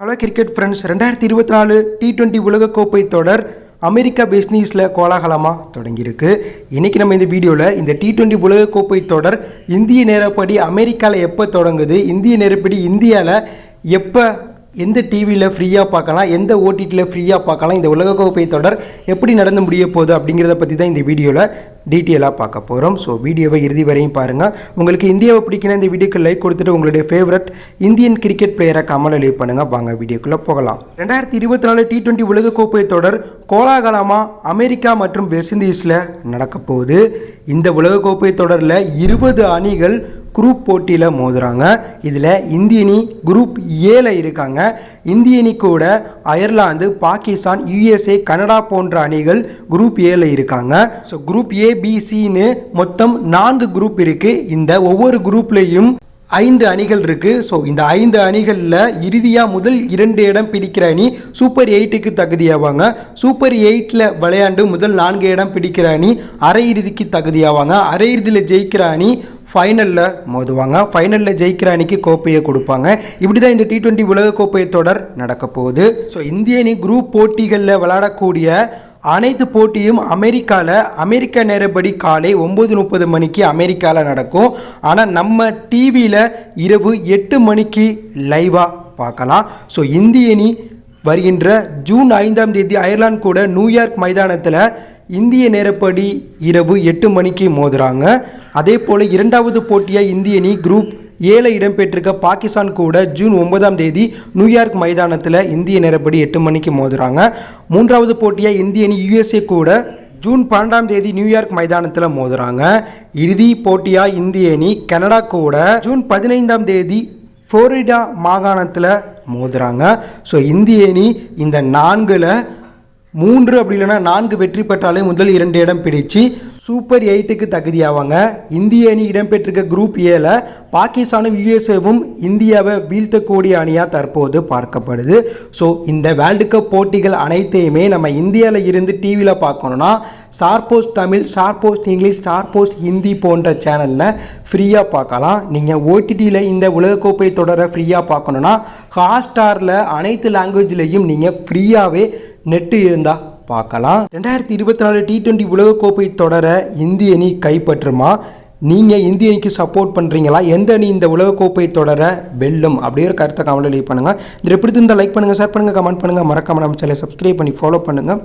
Hello cricket friends ரெண்டாயிரத்தி இருபத்தி நாலு டி டுவெண்ட்டி உலகக்கோப்பை தொடர் அமெரிக்கா பிஸ்னீஸில் கோலாகலமாக தொடங்கியிருக்கு. இன்றைக்கி நம்ம இந்த வீடியோவில் இந்த டி டுவெண்ட்டி உலகக்கோப்பை தொடர் இந்திய நேரப்படி அமெரிக்காவில் எப்போ தொடங்குது இந்திய நேரப்படி இந்தியாவில் எப்போ எந்த டிவியில் ஃப்ரீயாக பார்க்கலாம் எந்த ஓடிடியில் ஃப்ரீயாக பார்க்கலாம் இந்த உலகக்கோப்பை தொடர் எப்படி நடந்து முடிய போகுது அப்படிங்கிறத பற்றி தான் இந்த வீடியோவில் டீட்டெயிலாக பார்க்க போகிறோம் ஸோ வீடியோவை இறுதி வரையும் பாருங்கள் உங்களுக்கு இந்தியாவை பிடிக்கணும் இந்த வீடியோக்கு லைக் கொடுத்துட்டு உங்களுடைய ஃபேவரட் இந்தியன் கிரிக்கெட் பிளேயரை கமல் லீவ் பண்ணுங்கள் வாங்க வீடியோக்குள்ளே போகலாம். ரெண்டாயிரத்தி இருபத்தி நாலு டி டுவெண்ட்டி உலகக்கோப்பை தொடர் கோலாகலமாக அமெரிக்கா மற்றும் வெஸ்ட் இண்டீஸில் நடக்க போகுது. இந்த உலகக்கோப்பை தொடரில் இருபது அணிகள் குரூப் போட்டியில் மோதுறாங்க. இதில் இந்திய அணி குரூப் ஏல இருக்காங்க. இந்திய அணி கூட அயர்லாந்து பாகிஸ்தான் யுஎஸ்ஏ கனடா போன்ற அணிகள் குரூப் ஏல இருக்காங்க. ஸோ குரூப் ஏ பிசின்னு மொத்தம் நான்கு குரூப் இருக்குது இந்த ஒவ்வொரு குரூப்லேயும் ஐந்து அணிகள் இருக்குது ஸோ இந்த ஐந்து அணிகளில் இறுதியாக முதல் இரண்டு இடம் பிடிக்கிற அணி சூப்பர் எயிட்டுக்கு தகுதியாவாங்க. சூப்பர் எயிட்டில் விளையாண்டு முதல் நான்கு இடம் பிடிக்கிற அணி அரையிறுதிக்கு தகுதியாவாங்க. அரையிறுதியில் ஜெயிக்கிற அணி ஃபைனலில் மோதுவாங்க. ஃபைனலில் ஜெயிக்கிற அணிக்கு கோப்பையை கொடுப்பாங்க. இப்படி தான் இந்த டி டுவெண்ட்டி உலகக்கோப்பை தொடர் நடக்க போகுது. ஸோ இந்திய அணி குரூப் போட்டிகளில் விளையாடக்கூடிய அனைத்து போட்டியும் அமெரிக்காவில் அமெரிக்க நேரப்படி காலை ஒம்பது முப்பது மணிக்கு அமெரிக்காவில் நடக்கும். ஆனால் நம்ம டிவியில் இரவு எட்டு மணிக்கு லைவாக பார்க்கலாம். ஸோ இந்திய அணி வருகின்ற ஜூன் ஐந்தாம் தேதி அயர்லாந்து கூட நியூயார்க் மைதானத்தில் இந்திய நேரப்படி இரவு எட்டு மணிக்கு மோதுறாங்க. அதே போல் இரண்டாவது போட்டியாக இந்திய அணி குரூப் ஏழை இடம்பெற்றிருக்க பாகிஸ்தான் கூட ஜூன் ஒன்பதாம் தேதி நியூயார்க் மைதானத்தில் இந்திய நேரப்படி எட்டு மணிக்கு மோதுறாங்க. மூன்றாவது போட்டியாக இந்திய அணி யுஎஸ்ஏ கூட ஜூன் பன்னெண்டாம் தேதி நியூயார்க் மைதானத்தில் மோதுறாங்க. இறுதி போட்டியாக இந்திய அணி கனடா கூட ஜூன் பதினைந்தாம் தேதி ஃப்ளோரிடா மாகாணத்தில் மோதுறாங்க. ஸோ இந்திய அணி இந்த நான்கில் மூன்று அப்படி இல்லைன்னா நான்கு வெற்றி பெற்றாலே முதல் இரண்டு இடம் பிடிச்சு சூப்பர் எயிட்டுக்கு தகுதியாவாங்க. இந்திய அணி இடம்பெற்றிருக்க குரூப் ஏல பாகிஸ்தானும் யுஎஸ்ஏவும் இந்தியாவை வீழ்த்தக்கூடிய அணியாக தற்போது பார்க்கப்படுது. ஸோ இந்த வேர்ல்டு கப் போட்டிகள் அனைத்தையுமே நம்ம இந்தியாவில் இருந்து டிவியில் பார்க்கணுன்னா star post Tamil star post English star post Hindi போன்ற சேனலில் ஃப்ரீயாக பார்க்கலாம். நீங்கள் ஓடிடியில் இந்த உலகக்கோப்பை தொடரை ஃப்ரீயாக பார்க்கணுன்னா ஹாட்ஸ்டாரில் அனைத்து லாங்குவேஜ்லேயும் நீங்கள் ஃப்ரீயாகவே நெட்டு இருந்தால் பார்க்கலாம். ரெண்டாயிரத்தி இருபத்தி நாலு டி டுவெண்ட்டி உலகக்கோப்பை தொடர இந்திய அணி கைப்பற்றுமா? நீங்கள் இந்திய அணிக்கு சப்போர்ட் பண்ணுறீங்களா எந்த அணி இந்த உலகக்கோப்பை தொடர வெல்லும்? அப்படியே ஒரு கருத்தை கமெண்ட்டில் லீவ் பண்ணுங்கள் இதில் எப்படி இருந்தால் லைக் பண்ணுங்கள் ஷேர் பண்ணுங்கள் கமெண்ட் பண்ணுங்கள் மறக்காமல் நம்ம சேனலை சப்ஸ்கிரைப் பண்ணி ஃபாலோ பண்ணுங்கள்